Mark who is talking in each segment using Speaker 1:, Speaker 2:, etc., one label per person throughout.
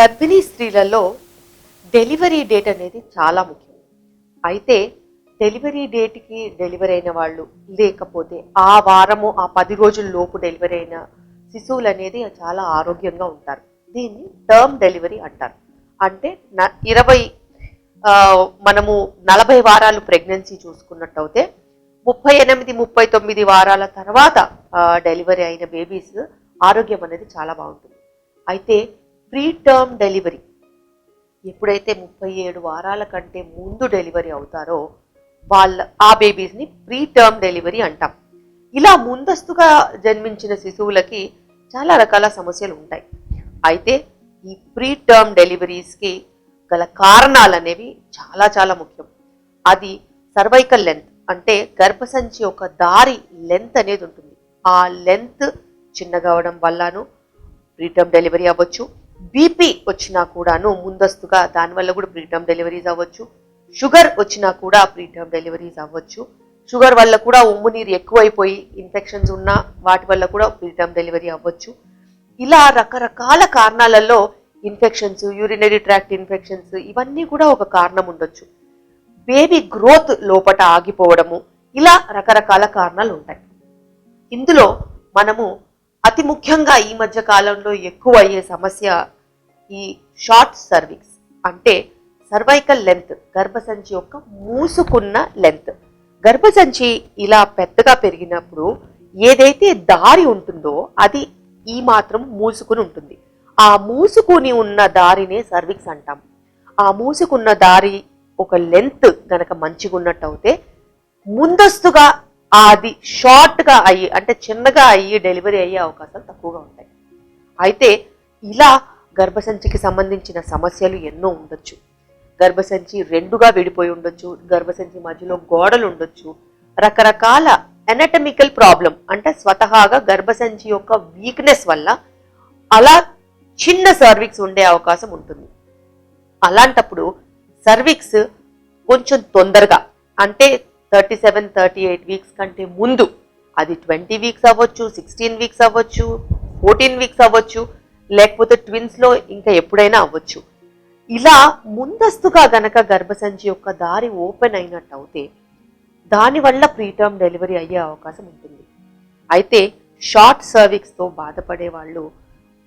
Speaker 1: గర్భిణీ స్త్రీలలో delivery date అనేది చాలా ముఖ్యం. అయితే డెలివరీ డేట్కి డెలివరీ అయిన వాళ్ళు లేకపోతే ఆ వారము ఆ పది రోజుల లోపు డెలివరీ అయిన శిశువులు అనేది చాలా ఆరోగ్యంగా ఉంటారు. దీన్ని టర్మ్ డెలివరీ అంటారు. అంటే న- ఇరవై మనము నలభై వారాలు ప్రెగ్నెన్సీ చూసుకున్నట్టయితే ముప్పై ఎనిమిది ముప్పై తొమ్మిది వారాల తర్వాత డెలివరీ అయిన బేబీస్ ఆరోగ్యం అనేది చాలా బాగుంటుంది. అయితే ప్రీ టర్మ్ డెలివరీ. ఎప్పుడైతే ముప్పై ఏడు వారాల కంటే ముందు డెలివరీ అవుతారో వాళ్ళ ఆ బేబీస్ని ప్రీ టర్మ్ డెలివరీ అంటాం. ఇలా ముందస్తుగా జన్మించిన శిశువులకి చాలా రకాల సమస్యలు ఉంటాయి. అయితే ఈ ప్రీ టర్మ్ డెలివరీస్కి గల కారణాలు అనేవి చాలా చాలా ముఖ్యం. అది సర్వైకల్ లెంత్ అంటే గర్భసంచి యొక్క దారి లెంత్ అనేది ఉంటుంది. ఆ లెంత్ చిన్నగా అవడం వల్లను ప్రీటర్మ్ డెలివరీ అవ్వచ్చు. బీపీ వచ్చినా కూడాను ముందస్తుగా దానివల్ల కూడా ప్రీటర్మ్ డెలివరీస్ అవ్వచ్చు. షుగర్ వచ్చినా కూడా ప్రీటర్మ్ డెలివరీస్ అవ్వచ్చు. షుగర్ వల్ల కూడా ఉమ్ము నీరు ఎక్కువైపోయి ఇన్ఫెక్షన్స్ ఉన్నా వాటి వల్ల కూడా ప్రీటర్మ్ డెలివరీ అవ్వచ్చు. ఇలా రకరకాల కారణాలలో ఇన్ఫెక్షన్స్ యూరినరీ ట్రాక్ట్ ఇన్ఫెక్షన్స్ ఇవన్నీ కూడా ఒక కారణం ఉండొచ్చు. బేబీ గ్రోత్ లోపట ఆగిపోవడము ఇలా రకరకాల కారణాలు ఉంటాయి. ఇందులో మనము అతి ముఖ్యంగా ఈ మధ్య కాలంలో ఎక్కువ అయ్యే సమస్య ఈ షార్ట్ సర్విక్స్ అంటే సర్వైకల్ లెంత్ గర్భసంచి యొక్క మూసుకున్న లెంత్ గర్భసంచి ఇలా పెద్దగా పెరిగినప్పుడు ఏదైతే దారి ఉంటుందో అది ఈ మాత్రం మూసుకుని ఉంటుంది. ఆ మూసుకుని ఉన్న దారినే సర్విక్స్ అంటాం. ఆ మూసుకున్న దారి ఒక లెంత్ గనక మంచిగా ఉన్నట్టు అయితే ముందస్తుగా అది షార్ట్గా అయ్యి అంటే చిన్నగా అయ్యి డెలివరీ అయ్యే అవకాశాలు తక్కువగా ఉంటాయి. అయితే ఇలా గర్భసంచికి సంబంధించిన సమస్యలు ఎన్నో ఉండొచ్చు. గర్భసంచి రెండుగా విడిపోయి ఉండొచ్చు. గర్భసంచి మధ్యలో గోడలు ఉండొచ్చు. రకరకాల ఎనటమికల్ ప్రాబ్లం అంటే స్వతహాగా గర్భసంచి యొక్క వీక్నెస్ వల్ల అలా చిన్న సర్విక్స్ ఉండే అవకాశం ఉంటుంది. అలాంటప్పుడు సర్విక్స్ కొంచెం తొందరగా అంటే thirty seven thirty eight weeks కంటే ముందు. అది ట్వంటీ వీక్స్ అవ్వచ్చు సిక్స్టీన్ వీక్స్ అవ్వచ్చు ఫోర్టీన్ వీక్స్ అవ్వచ్చు లేకపోతే ట్విన్స్లో ఇంకా ఎప్పుడైనా అవ్వచ్చు. ఇలా ముందస్తుగా గనక గర్భసంచి యొక్క దారి ఓపెన్ అయినట్టు అవుతే దానివల్ల ప్రీటర్మ్ డెలివరీ అయ్యే అవకాశం ఉంటుంది. అయితే షార్ట్ సర్విక్స్తో బాధపడే వాళ్ళు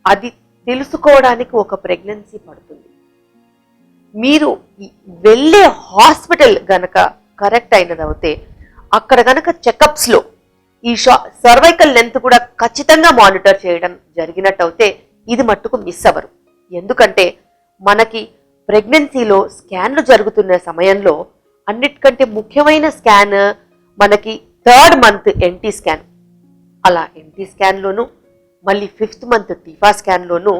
Speaker 1: అది తెలుసుకోవడానికి ఒక ప్రెగ్నెన్సీ పడుతుంది. మీరు వెళ్ళే హాస్పిటల్ గనక కరెక్ట్ అయినదవుతే అక్కడ కనుక చెకప్స్లో ఈ షా సర్వైకల్ లెంత్ కూడా ఖచ్చితంగా మానిటర్ చేయడం జరిగినట్టయితే ఇది మట్టుకు మిస్ అవ్వరు ఎందుకంటే మనకి ప్రెగ్నెన్సీలో స్కాన్లు జరుగుతున్న సమయంలో అన్నిటికంటే ముఖ్యమైన స్కాన్ మనకి థర్డ్ మంత్ ఎన్టీ స్కాన్. అలా ఎన్టీ స్కాన్లోను మళ్ళీ ఫిఫ్త్ మంత్ టీఫా స్కాన్లోను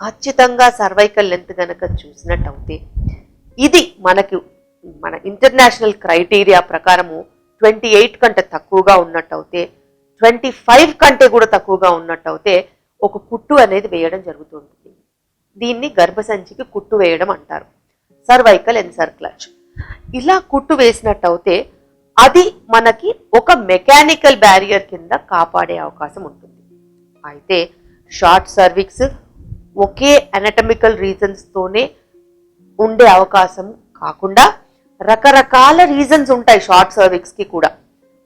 Speaker 1: ఖచ్చితంగా సర్వైకల్ లెంత్ కనుక చూసినట్టు అవుతే ఇది మనకు మన ఇంటర్నేషనల్ క్రైటీరియా ప్రకారము ట్వంటీ ఎయిట్ కంటే తక్కువగా ఉన్నట్టు ట్వంటీ ఫైవ్ కంటే కూడా తక్కువగా ఉన్నట్టు ఒక కుట్టు అనేది వేయడం జరుగుతుంటుంది దీన్ని గర్భసంచికి కుట్టు వేయడం అంటారు. సర్వైకల్ ఎన్సర్క్లచ్ ఇలా కుట్టు వేసినట్టు అది మనకి ఒక మెకానికల్ బ్యారియర్ కింద కాపాడే అవకాశం ఉంటుంది. అయితే షార్ట్ సర్విక్స్ ఒకే అనటమికల్ రీజన్స్తోనే ఉండే అవకాశం కాకుండా రకరకాల రీజన్స్ ఉంటాయి షార్ట్ సర్విక్స్కి కూడా.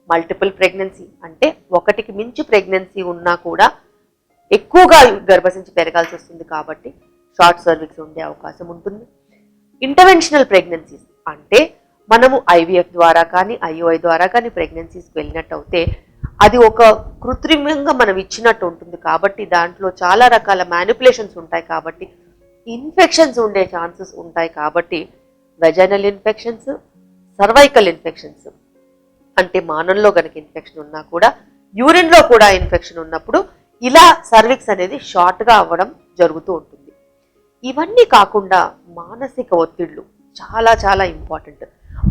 Speaker 1: మల్టిపుల్ ప్రెగ్నెన్సీ అంటే ఒకటికి మించి ప్రెగ్నెన్సీ ఉన్నా కూడా ఎక్కువగా గర్భశించి పెరగాల్సి వస్తుంది కాబట్టి షార్ట్ సర్విక్స్ ఉండే అవకాశం ఉంటుంది. ఇంటర్వెన్షనల్ ప్రెగ్నెన్సీస్ అంటే మనము ఐవీఎఫ్ ద్వారా కానీ ఐఓఐ ద్వారా కానీ ప్రెగ్నెన్సీస్కి వెళ్ళినట్టు అయితే అది ఒక కృత్రిమంగా మనం ఇచ్చినట్టు ఉంటుంది కాబట్టి దాంట్లో చాలా రకాల మ్యానిపులేషన్స్ ఉంటాయి కాబట్టి ఇన్ఫెక్షన్స్ ఉండే ఛాన్సెస్ ఉంటాయి కాబట్టి వెజైనల్ ఇన్ఫెక్షన్స్ సర్వైకల్ ఇన్ఫెక్షన్స్ అంటే మానంలో కనుక ఇన్ఫెక్షన్ ఉన్నా కూడా యూరిన్లో కూడా ఇన్ఫెక్షన్ ఉన్నప్పుడు ఇలా సర్విక్స్ అనేది షార్ట్గా అవ్వడం జరుగుతూ ఉంటుంది. ఇవన్నీ కాకుండా మానసిక ఒత్తిళ్ళు చాలా చాలా ఇంపార్టెంట్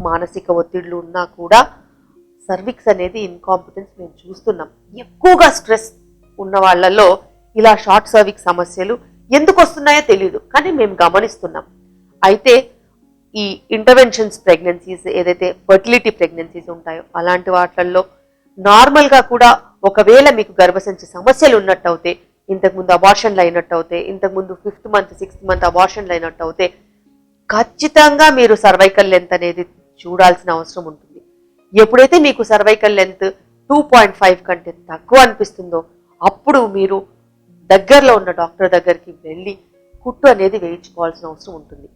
Speaker 1: మానసిక ఒత్తిళ్ళు ఉన్నా కూడా సర్విక్స్ అనేది ఇన్కాంపిటెన్స్ మేము చూస్తున్నాం. ఎక్కువగా స్ట్రెస్ ఉన్న వాళ్ళల్లో ఇలా షార్ట్ సర్విక్స్ సమస్యలు ఎందుకు వస్తున్నాయో తెలియదు కానీ మేము గమనిస్తున్నాం. అయితే ఈ ఇంటర్వెన్షన్స్ ప్రెగ్నెన్సీస్ ఏదైతే ఫర్టిలిటీ ప్రెగ్నెన్సీస్ ఉంటాయో అలాంటి వాటిల్లో నార్మల్గా కూడా ఒకవేళ మీకు గర్భసంచి సమస్యలు ఉన్నట్టు అవుతే ఇంతకుముందు అబార్షన్లు అయినట్టు అవుతే ఇంతకుముందు ఫిఫ్త్ మంత్ సిక్స్త్ మంత్ అబార్షన్లు అయినట్టు అవుతే ఖచ్చితంగా మీరు సర్వైకల్ లెంత్ అనేది చూడాల్సిన అవసరం ఉంటుంది. ఎప్పుడైతే మీకు cervical length two point five కంటే తక్కువ అనిపిస్తుందో అప్పుడు మీరు దగ్గరలో ఉన్న డాక్టర్ దగ్గరికి వెళ్ళి కుట్టు అనేది వేయించుకోవాల్సిన అవసరం ఉంటుంది.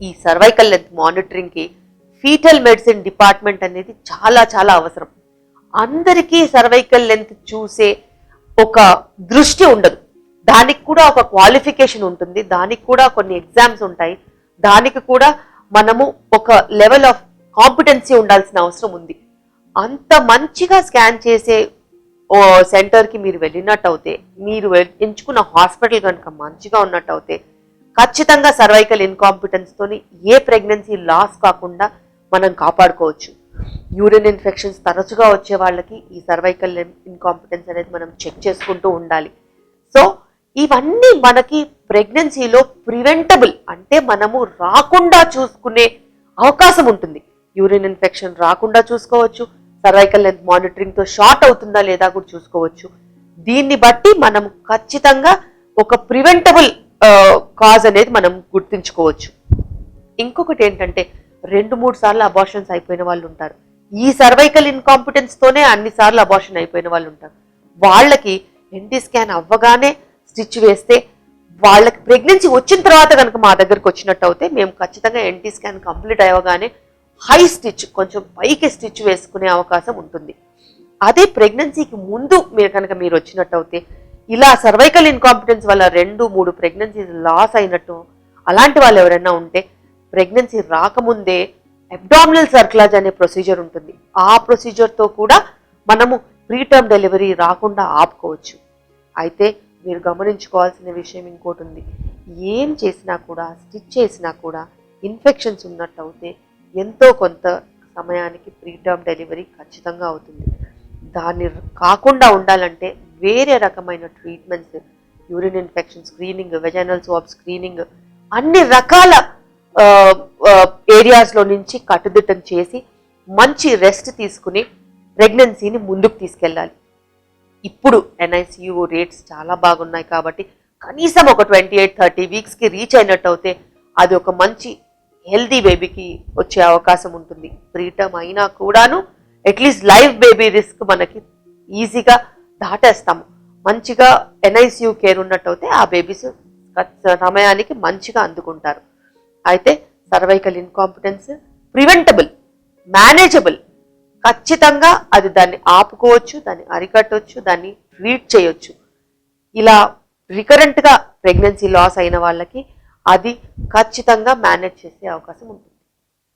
Speaker 1: ఈ సర్వైకల్ లెంత్ మానిటరింగ్కి ఫీటల్ మెడిసిన్ డిపార్ట్మెంట్ అనేది చాలా చాలా అవసరం. అందరికీ సర్వైకల్ లెంత్ చూసే ఒక దృష్టి ఉండదు. దానికి కూడా ఒక క్వాలిఫికేషన్ ఉంటుంది. దానికి కూడా కొన్ని ఎగ్జామ్స్ ఉంటాయి. దానికి కూడా మనము ఒక లెవెల్ ఆఫ్ కాంపిటెన్సీ ఉండాల్సిన అవసరం ఉంది. అంత మంచిగా స్కాన్ చేసే సెంటర్కి మీరు వెళ్ళినట్టు అవుతే మీరు ఎంచుకున్న హాస్పిటల్ కనుక మంచిగా ఉన్నట్టు అవుతే ఖచ్చితంగా సర్వైకల్ ఇన్కాంపిటెన్స్ తోని ఏ ప్రెగ్నెన్సీ లాస్ కాకుండా మనం కాపాడుకోవచ్చు. యూరిన్ ఇన్ఫెక్షన్స్ తరచుగా వచ్చే వాళ్ళకి ఈ సర్వైకల్ ఇన్కాంపిటెన్స్ అనేది మనం చెక్ చేసుకుంటూ ఉండాలి. సో ఇవన్నీ మనకి ప్రెగ్నెన్సీలో ప్రివెంటబుల్ అంటే మనము రాకుండా చూసుకునే అవకాశం ఉంటుంది. యూరిన్ ఇన్ఫెక్షన్ రాకుండా చూసుకోవచ్చు సర్వైకల్ లెంత్ మానిటరింగ్తో షార్ట్ అవుతుందా లేదా కూడా చూసుకోవచ్చు. దీన్ని బట్టి మనం ఖచ్చితంగా ఒక ప్రివెంటబుల్ కాజ్ అనేది మనం గుర్తుంచుకోవచ్చు. ఇంకొకటి ఏంటంటే రెండు మూడు సార్లు అబార్షన్స్ అయిపోయిన వాళ్ళు ఉంటారు. ఈ సర్వైకల్ ఇన్కాంపిటెన్స్ తోనే అన్ని సార్లు అబార్షన్ అయిపోయిన వాళ్ళు ఉంటారు. వాళ్ళకి ఎన్టీ స్కాన్ అవ్వగానే స్టిచ్ వేస్తే వాళ్ళకి ప్రెగ్నెన్సీ వచ్చిన తర్వాత కనుక మా దగ్గరకు వచ్చినట్టు అయితే మేము ఖచ్చితంగా ఎన్టీ స్కాన్ కంప్లీట్ అవ్వగానే హై స్టిచ్ కొంచెం పైకి స్టిచ్ వేసుకునే అవకాశం ఉంటుంది. అదే ప్రెగ్నెన్సీకి ముందు మీరు కనుక మీరు వచ్చినట్టు అయితే ఇలా సర్వైకల్ ఇన్కాంపిటెన్స్ వల్ల రెండు మూడు ప్రెగ్నెన్సీస్ లాస్ అయినట్టు అలాంటి వాళ్ళు ఎవరైనా ఉంటే ప్రెగ్నెన్సీ రాకముందే అబ్డామినల్ సర్క్లాజ్ అనే ప్రొసీజర్ ఉంటుంది. ఆ ప్రొసీజర్తో కూడా మనము ప్రీటర్మ్ డెలివరీ రాకుండా ఆపుకోవచ్చు. అయితే మీరు గమనించుకోవాల్సిన విషయం ఇంకోటి ఉంది. ఏం చేసినా కూడా స్టిచ్ చేసినా కూడా ఇన్ఫెక్షన్స్ ఉన్నట్టు అయితే ఎంతో కొంత సమయానికి ప్రీటర్మ్ డెలివరీ ఖచ్చితంగా అవుతుంది. దాన్ని కాకుండా ఉండాలంటే వేరే రకమైన treatments urine infection screening vaginal swab screening అన్ని రకాల ఏరియాస్లో నుంచి కట్టుదిట్టం చేసి మంచి రెస్ట్ తీసుకుని ప్రెగ్నెన్సీని ముందుకు తీసుకెళ్ళాలి. ఇప్పుడు ఎన్ఐసియు రేట్స్ చాలా బాగున్నాయి కాబట్టి కనీసం ఒక ట్వంటీ ఎయిట్ థర్టీ వీక్స్కి రీచ్ అయినట్టు అయితే అది ఒక మంచి హెల్దీ బేబీకి వచ్చే అవకాశం ఉంటుంది. ప్రీటమ్ అయినా కూడాను అట్లీస్ట్ లైవ్ బేబీ రిస్క్ మనకి ఈజీగా దాటేస్తాము. మంచిగా ఎన్ఐసియు కేర్ ఉన్నట్టయితే ఆ బేబీస్ సమయానికి మంచిగా అందుకుంటారు. అయితే సర్వైకల్ ఇన్కాంపిటెన్స్ ప్రివెంటబుల్ మేనేజబుల్ ఖచ్చితంగా అది దాన్ని ఆపుకోవచ్చు దాన్ని అరికట్టవచ్చు దాన్ని ట్రీట్ చేయొచ్చు. ఇలా రికరెంట్గా ప్రెగ్నెన్సీ లాస్ అయిన వాళ్ళకి అది ఖచ్చితంగా మేనేజ్ చేసే అవకాశం ఉంటుంది.